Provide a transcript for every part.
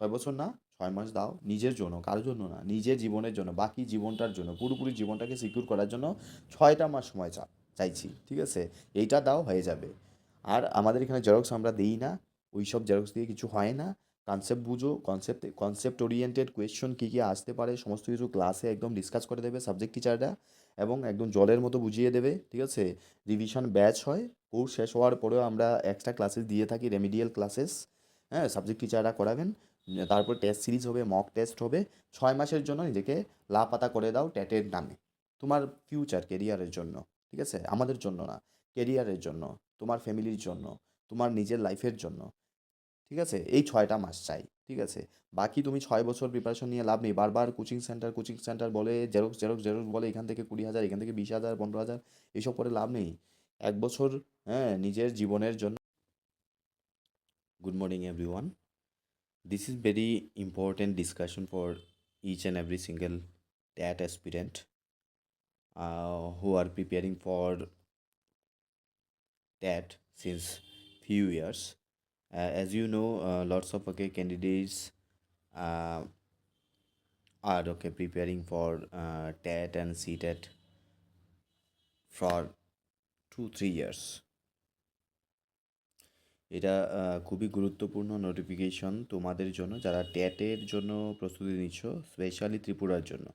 ছয় বছর না, ছয় মাস দাও, নিজের জন্য, কারোর জন্য না, নিজের জীবনের জন্য, বাকি জীবনটার জন্য, পুরোপুরি জীবনটাকে সিকিউর করার জন্য ছয়টা মাস সময় চা, চাইছি, ঠিক আছে? এইটা দাও, হয়ে যাবে। আর আমাদের এখানে জেরক্স আমরা দিই না ওই সব জেরক্স দিয়ে কিছু হয় না। কনসেপ্ট বুঝো কনসেপ্ট কনসেপ্ট ওরিয়েন্টেড কোয়েশ্চন কী কী আসতে পারে, সমস্ত কিছু ক্লাসে একদম ডিসকাস করে দেবে সাবজেক্ট টিচাররা এবং একদম জলের মতো বুঝিয়ে দেবে, ঠিক আছে? রিভিশন ব্যাচ হয় কোর্স শেষ হওয়ার পরেও আমরা এক্সট্রা ক্লাসেস দিয়ে থাকি রেমিডিয়াল ক্লাসেস হ্যাঁ? সাবজেক্ট টিচাররা করাবেন। তারপর টেস্ট সিরিজ হবে মক টেস্ট হবে। ছয় মাসের জন্য নিজেকে লাপাতা করে দাও ট্যাটের নামে। তোমার ফিউচার কেরিয়ারের জন্য, ঠিক আছে? আমাদের জন্য না কেরিয়ারের জন্য, তোমার ফ্যামিলির জন্য, তোমার নিজের লাইফের জন্য, ঠিক আছে? এই ছয়টা মাস চাই, ঠিক আছে? বাকি তুমি ছয় বছর প্রিপারেশন নিয়ে লাভ নেই। বারবার কোচিং সেন্টার কোচিং সেন্টার বলে জেরক্স জেরক্স জেরক্স বলে, এখান থেকে কুড়ি হাজার, এখান থেকে বিশ হাজার, পনেরো হাজার এইসব করে লাভ নেই। এক বছর হ্যাঁ নিজের জীবনের জন্য। Good morning everyone this is very important discussion for each and every single tat aspirant uh, who are preparing for tat since few years. Uh, as you know uh, lots of okay candidates uh, are okay preparing for uh, tat and ctat for two three years. এটা খুবই গুরুত্বপূর্ণ notification তোমাদের জন্য, যারা ট্যাটের জন্য প্রস্তুতি নিচ্ছ specially ত্রিপুরার জন্য।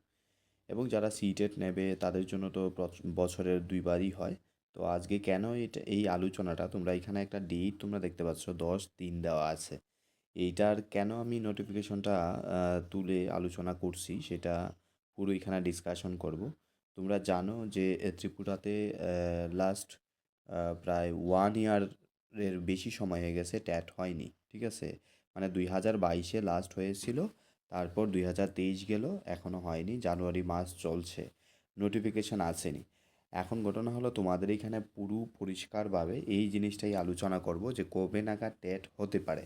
এবং যারা সিটেট নেবে, তাদের জন্য তো বছরের দুইবারই হয়। তো আজকে কেন এটা, এই আলোচনাটা? তোমরা এখানে একটা ডেট তোমরা দেখতে পাচ্ছ, দশ দিন দেওয়া আছে। এইটার কেন আমি নোটিফিকেশনটা তুলে আলোচনা করছি, সেটা পুরো এখানে ডিসকাশন করব। তোমরা জানো যে ত্রিপুরাতে লাস্ট প্রায় ওয়ান ইয়ারের বেশি সময় হয়ে গেছে ট্যাট হয়নি, ঠিক আছে? মানে দুই হাজার বাইশে লাস্ট হয়েছিল, তারপর দুই হাজার তেইশ গেল এখনও হয়নি, জানুয়ারি মাস চলছে নোটিফিকেশান আসেনি। এখন ঘটনা হলো তোমাদের এখানে পুরো পরিষ্কারভাবে এই জিনিসটাই আলোচনা করব যে কবে নাগাদ টেট হতে পারে।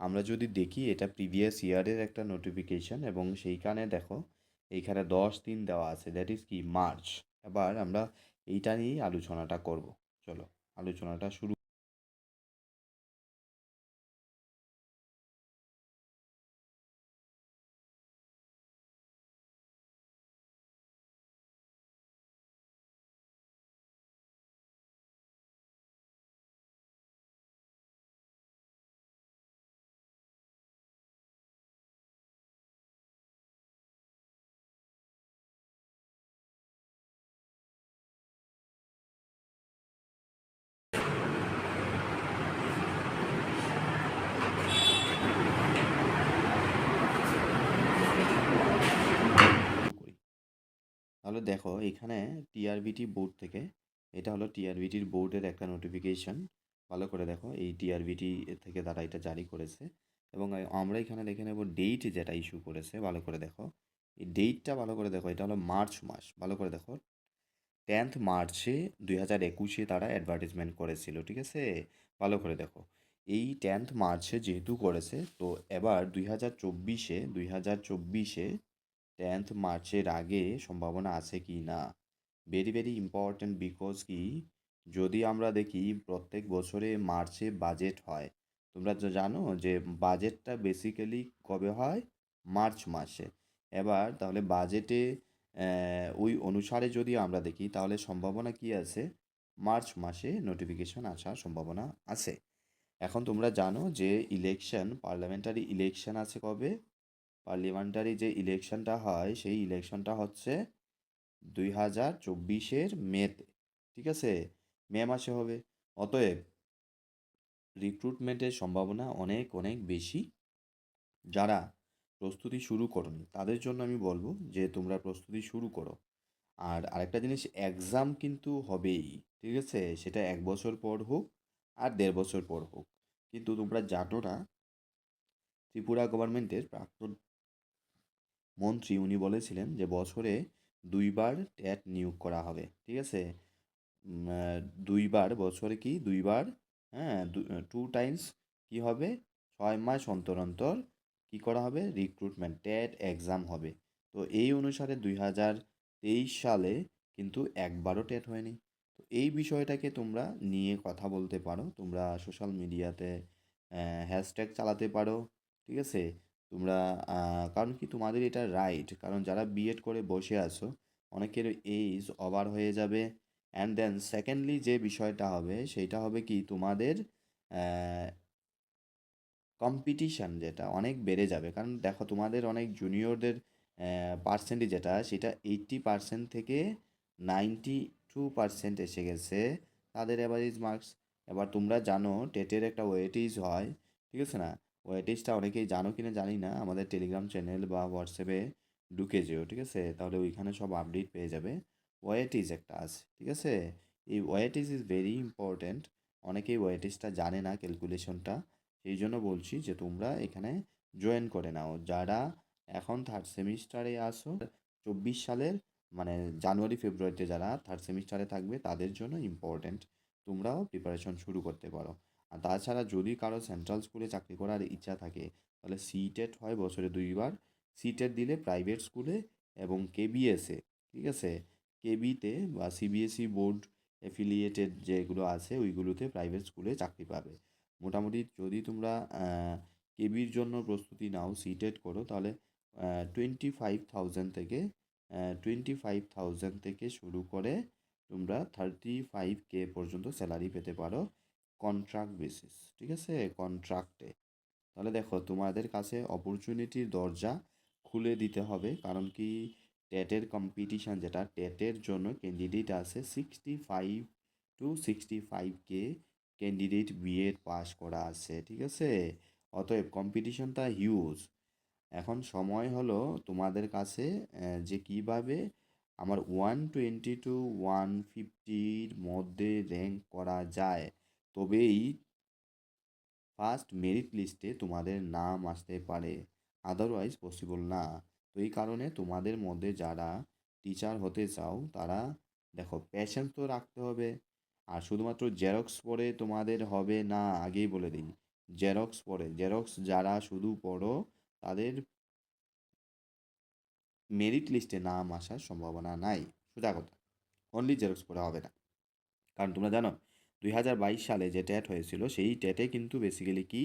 আমরা যদি দেখি এটা প্রিভিয়াস ইয়ারের একটা নোটিফিকেশান এবং সেইখানে দেখো, এইখানে দশ দিন দেওয়া আছে দ্যাট ইজ কি? মার্চ। এবার আমরা এইটা নিয়েই আলোচনাটা করব, চলো, আলোচনাটা শুরু করি তাহলে দেখো এখানে টিআরবিটি বোর্ড থেকে, এটা হলো টিআরবিটির বোর্ডের একটা নোটিফিকেশন ভালো করে দেখো, এই টিআরবিটি থেকে তারা এটা জারি করেছে। এবং আমরা এখানে দেখে নেব ডেট যেটা ইস্যু করেছে, ভালো করে দেখো। এই ডেটটা ভালো করে দেখো, এটা হলো মার্চ মাস, ভালো করে দেখো। টেন্থ মার্চে দুই হাজার একুশে তারা অ্যাডভার্টিজমেন্ট করেছিল, ঠিক আছে? ভালো করে দেখো। এই টেন্থ মার্চে যেহেতু করেছে, তো এবার দুই হাজার চব্বিশে, দুই হাজার চব্বিশে টেন্থ মার্চের আগে সম্ভাবনা আছে কি না? ভেরি ভেরি ইম্পর্ট্যান্ট বিকজ কি? যদি আমরা দেখি প্রত্যেক বছরে মার্চে বাজেট হয়, তোমরা জানো যে বাজেটটা বেসিক্যালি কবে হয়? মার্চ মাসে। এবার তাহলে বাজেটে ওই অনুসারে যদি আমরা দেখি তাহলে সম্ভাবনা কি আছে? মার্চ মাসে নোটিফিকেশন আসার সম্ভাবনা আছে। এখন তোমরা জানো যে ইলেকশন পার্লামেন্টারি ইলেকশন আছে কবে? পার্লামেন্টারি যে ইলেকশনটা হয়, সেই ইলেকশনটা হচ্ছে দুই হাজার চব্বিশের মেতে, ঠিক আছে? মে মাসে হবে। অতএব রিক্রুটমেন্টের সম্ভাবনা অনেক অনেক বেশি। যারা প্রস্তুতি শুরু করনি, তাদের জন্য আমি বলব যে তোমরা প্রস্তুতি শুরু করো। আর আরেকটা জিনিস এক্সাম কিন্তু হবেই, ঠিক আছে? সেটা এক বছর পর হোক আর দেড় বছর পর হোক। কিন্তু তোমরা জানো না, ত্রিপুরা গভর্নমেন্টের প্রাক্তন মন্ত্রী উনি বলেছিলেন যে বছরে দুইবার ট্যাট নিয়োগ করা হবে, ঠিক আছে? দুইবার, বছরে কি? দুইবার হ্যাঁ টু টাইমস কি হবে? ছয় মাস অন্তর অন্তর কী করা হবে? রিক্রুটমেন্ট ট্যাট এক্সাম হবে। তো এই অনুসারে দুই হাজার তেইশ সালে কিন্তু একবারও ট্যাট হয়নি। তো এই বিষয়টাকে তোমরা নিয়ে কথা বলতে পারো, তোমরা সোশ্যাল মিডিয়াতে হ্যাশট্যাগ চালাতে পারো, ঠিক আছে? তোমরা কারণ কি তোমাদের এটা রাইট কারণ যারা বিএড করে বসে আছো, অনেকের এইজ ওভার হয়ে যাবে। অ্যান্ড দেন সেকেন্ডলি যে বিষয়টা হবে সেইটা হবে কি তোমাদের কম্পিটিশান যেটা অনেক বেড়ে যাবে। কারণ দেখো তোমাদের অনেক জুনিয়রদের পার্সেন্টেজ যেটা, সেটা এইট্টি পার্সেন্ট থেকে নাইনটি টু পার্সেন্ট এসে গেছে তাদের অ্যাভারেজ মার্কস এবার তোমরা জানো, টেটের একটা ওয়েটেজ হয়, ঠিক আছে না? ওয়েটেজটা অনেকেই জানো কি না জানি না, আমাদের টেলিগ্রাম চ্যানেল বা হোয়াটসঅ্যাপে ঢুকে যেও, ঠিক আছে? তাহলে ওইখানে সব আপডেট পেয়ে যাবে। ওয়েটেজ একটা আছে, ঠিক আছে? এই ওয়েটেজ ইজ ভেরি ইম্পর্ট্যান্ট অনেকেই ওয়েটেজটা জানে না ক্যালকুলেশনটা সেই জন্য বলছি যে তোমরা এখানে জয়েন করে নাও। যারা এখন থার্ড সেমিস্টারে আসো চব্বিশ সালের মানে জানুয়ারি, ফেব্রুয়ারিতে যারা থার্ড সেমিস্টারে থাকবে, তাদের জন্য ইম্পর্ট্যান্ট তোমরাও প্রিপারেশন শুরু করতে পারো। আর তাছাড়া যদি কারও সেন্ট্রাল স্কুলে চাকরি করার ইচ্ছা থাকে, তাহলে সিটেট হয় বছরে দুইবার। সিটেট দিলে প্রাইভেট স্কুলে এবং কেবিএসে ঠিক আছে? কেবিতে বা সিবিএসই বোর্ড অ্যাফিলিয়েটেড যেগুলো আছে, ওইগুলোতে প্রাইভেট স্কুলে চাকরি পাবে। মোটামুটি যদি তোমরা কেবির জন্য প্রস্তুতি নাও সিটেট করো, তাহলে টোয়েন্টি ফাইভ থাউজেন্ড থেকে টোয়েন্টি ফাইভ থাউজেন্ড থেকে শুরু করে তোমরা থার্টি ফাইভ কে পর্যন্ত স্যালারি পেতে পারো। কন্ট্রাক্ট বেসিস ঠিক আছে? কন্ট্রাক্টে তাহলে দেখো, তোমাদের কাছে অপরচুনিটির দরজা খুলে দিতে হবে, কারণ কি টেটের কম্পিটিশান যেটা টেটের জন্য ক্যান্ডিডেট আছে sixty five to sixty five K candidate BEd pass করা আছে, ঠিক আছে? অতএব কম্পিটিশনটা হিউজ এখন সময় হলো তোমাদের কাছে যে কীভাবে আমার ওয়ান টোয়েন্টি টু ওয়ান ফিফটির মধ্যে র্যাঙ্ক করা যায়। তবেই ফার্স্ট মেরিট লিস্টে তোমাদের নাম আসতে পারে আদারওয়াইজ পসিবল না। তো এই কারণে তোমাদের মধ্যে যারা টিচার হতে চাও, তারা দেখো প্যাশন তো রাখতে হবে। আর শুধুমাত্র জেরক্স পড়ে তোমাদের হবে না, আগেই বলে দিই জেরক্স পড়ে জেরক্স যারা শুধু পড়ো, তাদের মেরিট লিস্টে নাম আসার সম্ভাবনা নাই। সোজা কথা অনলি জেরক্স পড়ে হবে না। কারণ তোমরা জানো দুই হাজার বাইশ সালে যে ট্যাট হয়েছিল, সেই ট্যাটে কিন্তু বেসিক্যালি কি,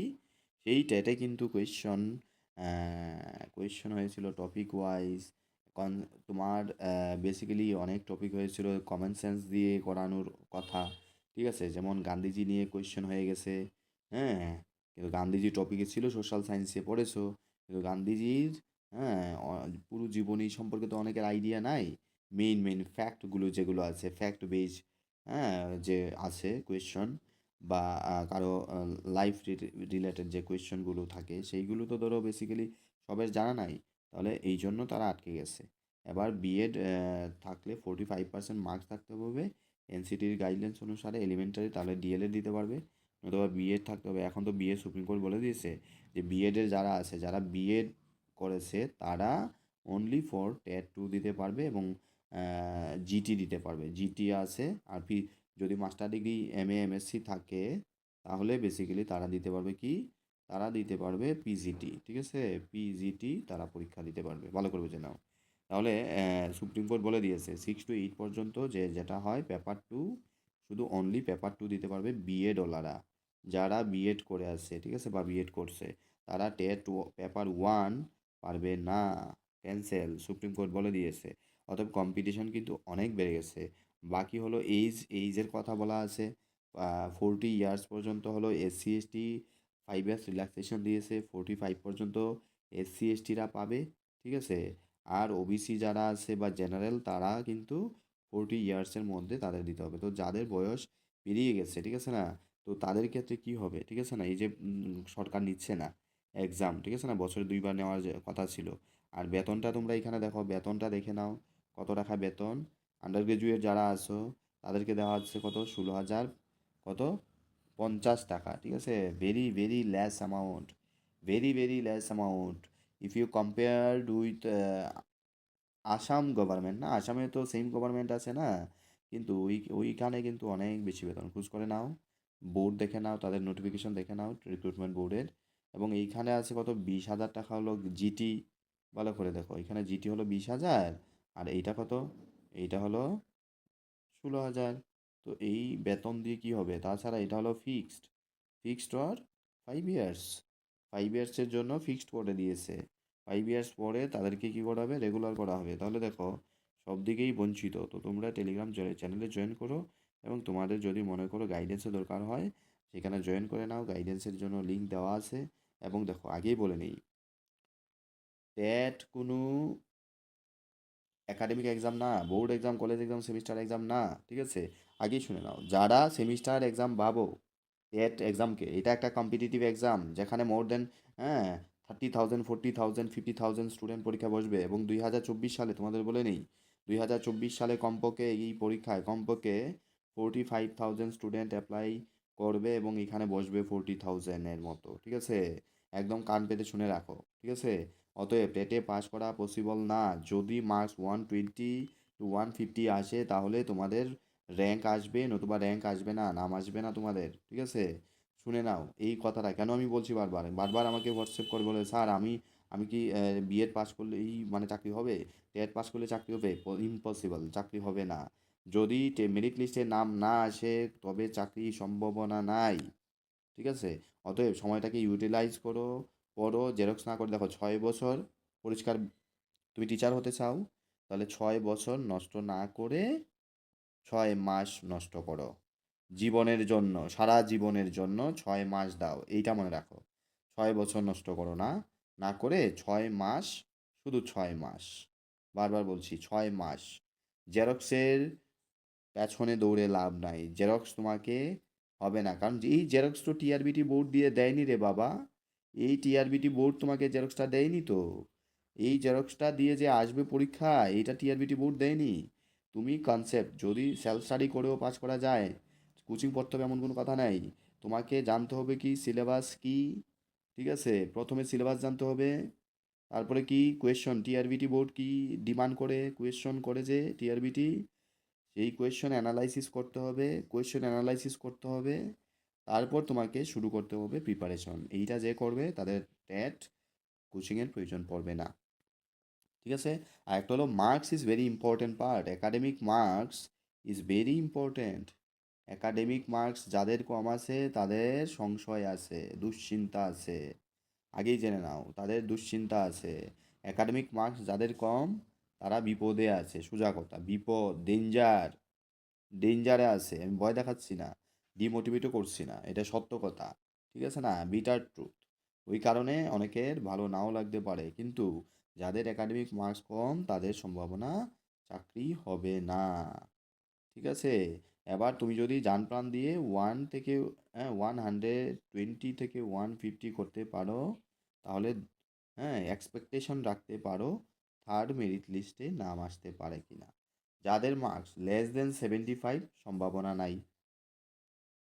সেই ট্যাটে কিন্তু কোয়েশ্চন কোয়েশ্চন হয়েছিল টপিক ওয়াইজ কন তোমার বেসিক্যালি অনেক টপিক হয়েছিল কমন সেন্স দিয়ে করানোর কথা, ঠিক আছে? যেমন গান্ধীজি নিয়ে কোয়েশ্চন হয়ে গেছে হ্যাঁ? কিন্তু গান্ধীজি টপিকে ছিল সোশ্যাল সায়েন্সে পড়েছো, কিন্তু গান্ধীজির হ্যাঁ পুরো জীবনী সম্পর্কে তো অনেকের আইডিয়া নাই। মেইন মেইন ফ্যাক্টগুলো যেগুলো আছে ফ্যাক্ট বেজ হ্যাঁ যে আছে কোয়েশ্চন বা কারও লাইফ রিলেটেড যে কোয়েশ্চনগুলো থাকে, সেইগুলো তো ধরো বেসিক্যালি সবের জানা নাই। তাহলে এই জন্য তারা আটকে গেছে। এবার বিএড থাকলে ফোর্টি ফাইভ পার্সেন্ট মার্কস থাকতে হবে। এনসিটির গাইডলাইন্স অনুসারে এলিমেন্টারি তাহলে ডিএলএড দিতে পারবে। নতুবা বিএড থাকতে হবে। এখন তো বিএড সুপ্রিম কোর্ট বলে দিয়েছে যে বিএডের যারা আছে, যারা বিএড করেছে, তারা অনলি ফর টেট টু দিতে পারবে এবং জিটি দিতে পারবে। জিটি আছে আর পি যদি master degree M A MSc থাকে, তাহলে বেসিক্যালি তারা দিতে পারবে কি? তারা দিতে পারবে পিজিটি ঠিক আছে? পিজিটি তারা পরীক্ষা দিতে পারবে। ভালো করে বুঝে নাও। তাহলে সুপ্রিম কোর্ট বলে দিয়েছে সিক্স টু এইট পর্যন্ত যে যেটা হয় পেপার টু শুধু অনলি পেপার টু দিতে পারবে বিএড ওলারা যারা বিএড করে আসছে, ঠিক আছে? বা বিএড করছে, তারা টেট পেপার ওয়ান পারবে না। ক্যান্সেল সুপ্রিম কোর্ট বলে দিয়েছে। অতএব কম্পিটিশন কিন্তু অনেক বেড়ে গেছে। বাকি হলো এইজ এইজের কথা বলা আছে। ফোরটি ইয়ার্স পর্যন্ত হলো SC ST five years relaxation দিয়েছে। ফোরটি ফাইভ পর্যন্ত এসসি এসটিরা পাবে, ঠিক আছে? আর ওবিসি যারা আছে বা জেনারেল তারা কিন্তু ফোরটি ইয়ার্সের মধ্যে তাদের দিতে হবে। তো যাদের বয়স পেরিয়ে গেছে, ঠিক আছে না? তো তাদের ক্ষেত্রে কি হবে, ঠিক আছে না? এই যে সরকার নিচ্ছে না এক্সাম ঠিক আছে না? বছরে দুইবার নেওয়ার কথা ছিল। আর বেতনটা তোমরা এখানে দেখো, বেতনটা দেখে নাও। কত টাকা বেতন? আন্ডার গ্রাজুয়েট যারা আছো, তাদেরকে দেওয়া হচ্ছে কত? ষোলো হাজার কত? পঞ্চাশ টাকা, ঠিক আছে? Very very less amount very very less amount if you compared with Assam government না? আসামে তো সেম গভর্নমেন্ট আছে না? কিন্তু ওই, ওইখানে কিন্তু অনেক বেশি বেতন। খোঁজ করে নাও। বোর্ড দেখে নাও, তাদের নোটিফিকেশন দেখে নাও রিক্রুটমেন্ট বোর্ডের এবং এইখানে আছে কত? বিশ হাজার টাকা হলো জিটি ভালো করে দেখো। এখানে জিটি হলো বিশ হাজার। আর এইটা কত? এইটা হলো ষোলো হাজার। তো এই বেতন দিয়ে কি হবে? তাছাড়া এটা হলো fixed fixed or five years five ইয়ার্সের জন্য ফিক্সড করে দিয়েছে। ফাইভ ইয়ার্স পরে তাদেরকে কী করা হবে? রেগুলার করা হবে। তাহলে দেখো, সব দিকেই বঞ্চিত। তো তোমরা টেলিগ্রাম চ্যানেলে জয়েন করো এবং তোমাদের যদি মনে করো গাইডেন্সের দরকার হয়, সেখানে জয়েন করে নাও। গাইডেন্সের জন্য লিঙ্ক দেওয়া আছে। এবং দেখো, আগেই বলে নেই। ট্যাট কোনো একাডেমিক এক্সাম না board exam college exam semester exam না, ঠিক আছে? আগেই শুনে নাও। যারা সেমিস্টার এক্সাম ভাবো টেট এক্সামকে এটা একটা কম্পিটিটিভ এক্সাম যেখানে মোর দেন হ্যাঁ thirty thousand forty thousand fifty thousand student পরীক্ষা বসবে এবং দুই হাজার চব্বিশ সালে, তোমাদের বলে নেই, দুই হাজার চব্বিশ সালে কমপক্ষে এই পরীক্ষায় কমপক্ষে forty five thousand student apply করবে এবং এখানে বসবে ফোরটি থাউজেন্ডের মতো, ঠিক আছে? একদম কান পেতে শুনে রাখো, ঠিক আছে? অতএব টেটে পাস করা পসিবল না। যদি marks one twenty two one fifty আসে, তাহলে তোমাদের র্যাঙ্ক আসবে, নতুবা র্যাঙ্ক আসবে না, নাম আসবে না তোমাদের, ঠিক আছে? শুনে নাও এই কথাটা। কেন আমি বলছি বারবার? বারবার আমাকে হোয়াটসঅ্যাপ করে বলে, স্যার, আমি আমি কি বিএড পাস করলেই মানে চাকরি হবে? টেট পাস করলে চাকরি হবে? ইম্পসিবল চাকরি হবে না। যদি মেরিট লিস্টে নাম না আসে, তবে চাকরি সম্ভাবনা নাই, ঠিক আছে? অতএব সময়টাকে ইউটিলাইজ করো। পড়ো জেরক্স না করে দেখো, ছয় বছর পরিষ্কার তুমি টিচার হতে চাও, তাহলে ছয় বছর নষ্ট না করে ছয় মাস নষ্ট করো। জীবনের জন্য, সারা জীবনের জন্য ছয় মাস দাও, এইটা মনে রাখো। ছয় বছর নষ্ট করো না না করে ছয় মাস, শুধু ছয় মাস। বারবার বলছি, ছয় মাস। জেরক্সের পেছনে দৌড়ে লাভ নাই। জেরক্স তোমাকে হবে না, কারণ এই জেরক্স তো টিআরবিটি বোর্ড দিয়ে দেয়নি রে বাবা। এই টিআরবিটি বোর্ড তোমাকে জেরক্সটা দেয়নি তো? এই জেরক্সটা দিয়ে যে আসবে পরীক্ষা, এইটা টিআরবিটি বোর্ড দেয়নি? তুমি কনসেপ্ট যদি সেলফ স্টাডি করেও পাস করা যায় কোচিং পড়তে হবে এমন কোনো কথা নাই। তোমাকে জানতে হবে কি সিলেবাস কি? ঠিক আছে? প্রথমে সিলেবাস জানতে হবে, তারপরে কি কোয়েশন টিআরবিটি বোর্ড কি ডিমান্ড করে কোয়েশন করে যে টিআরবিটি সেই কোয়েশন অ্যানালাইসিস করতে হবে কোয়েশন অ্যানালাইসিস করতে হবে। তারপর তোমাকে শুরু করতে হবে প্রিপারেশন এইটা যে করবে, তাদের ট্যাট কোচিংয়ের প্রয়োজন পড়বে না। ঠিক আছে? আর একটা হলো marks is very important part academic marks is very important academic marks যাদের কম আছে, তাদের সংশয় আছে, দুশ্চিন্তা আছে। আগেই জেনে নাও, তাদের দুশ্চিন্তা আছে। একাডেমিক মার্কস যাদের কম, তারা বিপদে আছে। সোজা কথা, বিপদ ডেঞ্জার ডেঞ্জারে আছে। আমি ভয় দেখাচ্ছি না। ডিমোটিভেটও করছি না, এটা সত্য কথা, ঠিক আছে না? বিটার ট্রুথ ওই কারণে অনেকের ভালো নাও লাগতে পারে, কিন্তু যাদের একাডেমিক মার্কস কম, তাদের সম্ভাবনা চাকরি হবে না, ঠিক আছে? এবার তুমি যদি যান প্রাণ দিয়ে ওয়ান থেকে হ্যাঁ ওয়ান হান্ড্রেড টোয়েন্টি থেকে ওয়ান ফিফটি করতে পারো, তাহলে হ্যাঁ এক্সপেকটেশন রাখতে পারো থার্ড মেরিট লিস্টে নাম আসতে পারে কি না যাদের marks less then seventy five সম্ভাবনা নাই।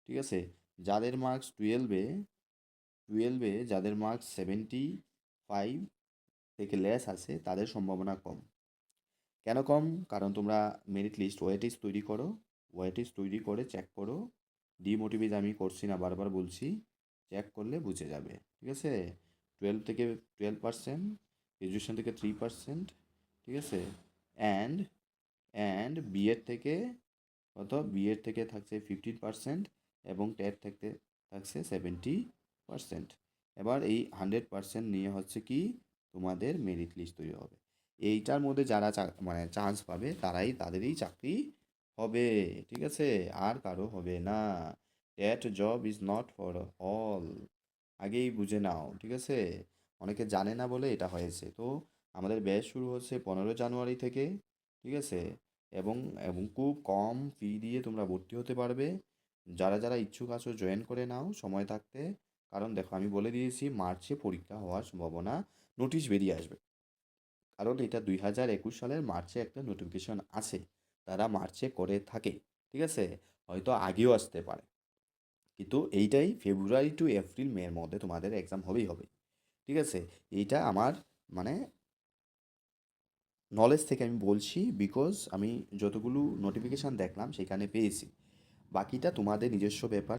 ঠিক আছে? যাদের মার্কস টুয়েলভে টুয়েলভে যাদের মার্কস সেভেন্টি ফাইভ থেকে লেস আছে, তাদের সম্ভাবনা কম। কেন কম? কারণ তোমরা মেরিট লিস্ট ওয়েটিস তৈরি করো। ওয়েটিস তৈরি করে চেক করো। ডিমোটিভেট আমি করছি না, বারবার বলছি চেক করলে বুঝে যাবে। ঠিক আছে? টুয়েলভ থেকে টুয়েলভ পার্সেন্ট গ্রাজুয়েশন থেকে থ্রি পার্সেন্ট ঠিক আছে? অ্যান্ড অ্যান্ড বিএড থেকে কত? বিএড থেকে থাকছে ফিফটিন পার্সেন্ট এবং টেট থাকতে থাকছে সেভেন্টি পার্সেন্ট এবার এই হান্ড্রেড পার্সেন্ট নিয়ে হচ্ছে কি তোমাদের মেরিট লিস্ট তৈরি হবে। এইটার মধ্যে যারা মানে চান্স পাবে তারাই তাদেরই চাকরি হবে, ঠিক আছে? আর কারও হবে না। That job is not for all আগেই বুঝে নাও, ঠিক আছে? অনেকে জানে না বলে এটা হয়েছে। তো আমাদের ব্যাচ শুরু হচ্ছে পনেরো জানুয়ারি থেকে, ঠিক আছে? এবং এবং খুব কম ফি দিয়ে তোমরা ভর্তি হতে পারবে। যারা যারা ইচ্ছুক আছো জয়েন করে নাও, সময় থাকতে। কারণ দেখো, আমি বলে দিয়েছি, মার্চে পরীক্ষা হওয়ার সম্ভাবনা নোটিশ বেরিয়ে আসবে। কারণ এটা দুই হাজার একুশ সালের মার্চে একটা নোটিফিকেশন আছে, তারা মার্চে করে থাকে, ঠিক আছে? হয়তো আগেও আসতে পারে। কিন্তু এইটাই ফেব্রুয়ারি টু এপ্রিল মের মধ্যে তোমাদের এক্সাম হবেই হবে, ঠিক আছে? এইটা আমার মানে নলেজ থেকে আমি বলছি বিকজ আমি যতগুলো নোটিফিকেশান দেখলাম, সেখানে পেয়েছি। বাকিটা তোমাদের নিজস্ব ব্যাপার।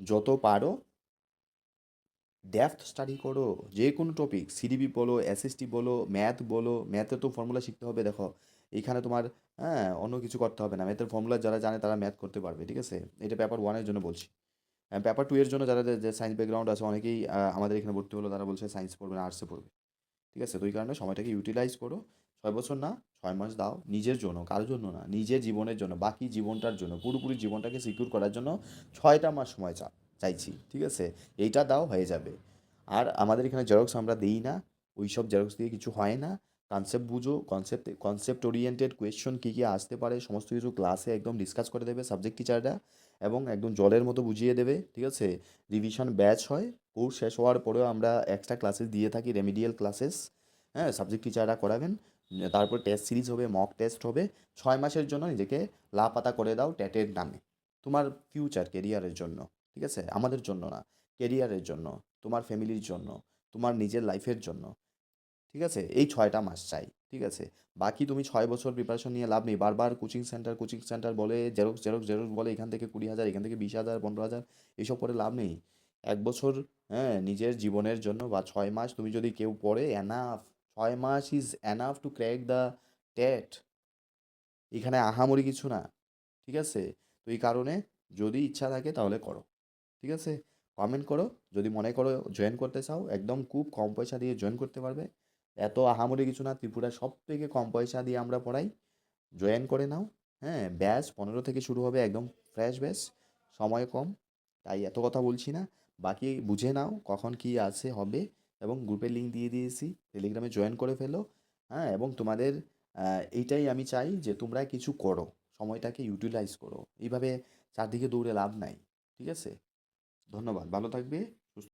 যত পারো ডেপথ স্টাডি করো। যে কোনো টপিক সিডিবি বলো এসএসটি বলো ম্যাথ বলো ম্যাথে তো ফর্মুলা শিখতে হবে, দেখো। এখানে তোমার হ্যাঁ অন্য কিছু করতে হবে না। ম্যাথের ফর্মুলা যারা জানে, তারা ম্যাথ করতে পারবে, ঠিক আছে? এটা পেপার ওয়ানের জন্য বলছি। পেপার টু এর জন্য যারা যে সায়েন্স ব্যাকগ্রাউন্ড আছে, অনেকেই আমাদের এখানে ভর্তি হলো, তারা বলছে সায়েন্স পড়বে না আর্টসে পড়বে। ঠিক আছে? তো ওই কারণে সময়টাকে ইউটিলাইজ করো। ছয় বছর না, ছয় মাস দাও, নিজের জন্য, কারোর জন্য না, নিজের জীবনের জন্য, বাকি জীবনটার জন্য, পুরোপুরি জীবনটাকে সিকিউর করার জন্য ছয়টা মাস সময় চা, চাইছি, ঠিক আছে? এইটা দাও, হয়ে যাবে। আর আমাদের এখানে জেরক্স আমরা দিই না ওই সব জেরক্স দিয়ে কিছু হয় না। কনসেপ্ট বুঝো কনসেপ্ট কনসেপ্ট ওরিয়েন্টেড কোয়েশ্চন কী কী আসতে পারে, সমস্ত কিছু ক্লাসে একদম ডিসকাস করে দেবে সাবজেক্ট টিচাররা এবং একদম জলের মতো বুঝিয়ে দেবে, ঠিক আছে? রিভিশন ব্যাচ হয় কোর্স শেষ হওয়ার পরেও আমরা এক্সট্রা ক্লাসেস দিয়ে থাকি রেমিডিয়াল ক্লাসেস হ্যাঁ? সাবজেক্ট টিচাররা করাবেন। তারপর টেস্ট সিরিজ হবে মক টেস্ট হবে। ছয় মাসের জন্য নিজেকে লাপাতা করে দাও ট্যাটের নামে। তোমার ফিউচার কেরিয়ারের জন্য, ঠিক আছে? আমাদের জন্য না কেরিয়ারের জন্য, তোমার ফ্যামিলির জন্য, তোমার নিজের লাইফের জন্য, ঠিক আছে? এই ছয়টা মাস চাই, ঠিক আছে? বাকি তুমি ছয় বছর প্রিপারেশন নিয়ে লাভ নেই। বারবার কোচিং সেন্টার কোচিং সেন্টার বলে জেরক্স জেরক্স জেরক্স বলে, এখান থেকে কুড়ি হাজার, এখান থেকে বিশ হাজার, পনেরো হাজার এইসব করে লাভ নেই। এক বছর হ্যাঁ নিজের জীবনের জন্য বা ছয় মাস তুমি যদি কেউ পড়ে এনাফ ছয় মাস is enough to crack the TET এখানে আহামরি কিছু না, ঠিক আছে? তো এই কারণে যদি ইচ্ছা থাকে তাহলে করো, ঠিক আছে? কমেন্ট করো, যদি মনে করো জয়েন করতে চাও, একদম খুব কম পয়সা দিয়ে জয়েন করতে পারবে। এত আহামরি কিছু না ত্রিপুরা সব থেকে কম পয়সা দিয়ে আমরা পড়াই। জয়েন করে নাও হ্যাঁ? ব্যাচ পনেরো থেকে শুরু হবে একদম ফ্রেশ ব্যাচ সময় কম। তাই এত কথা বলছি না। বাকি বুঝে নাও কখন কি আছে, হবে। এবং গ্রুপের লিঙ্ক দিয়ে দিয়েছি। টেলিগ্রামে জয়েন করে ফেলো। হ্যাঁ এবং তোমাদের এইটাই আমি চাই যে তোমরা কিছু করো। সময়টাকে ইউটিলাইজ করো। এইভাবে চারদিকে দৌড়ে লাভ নাই। ঠিক আছে? ধন্যবাদ। ভালো থাকবে।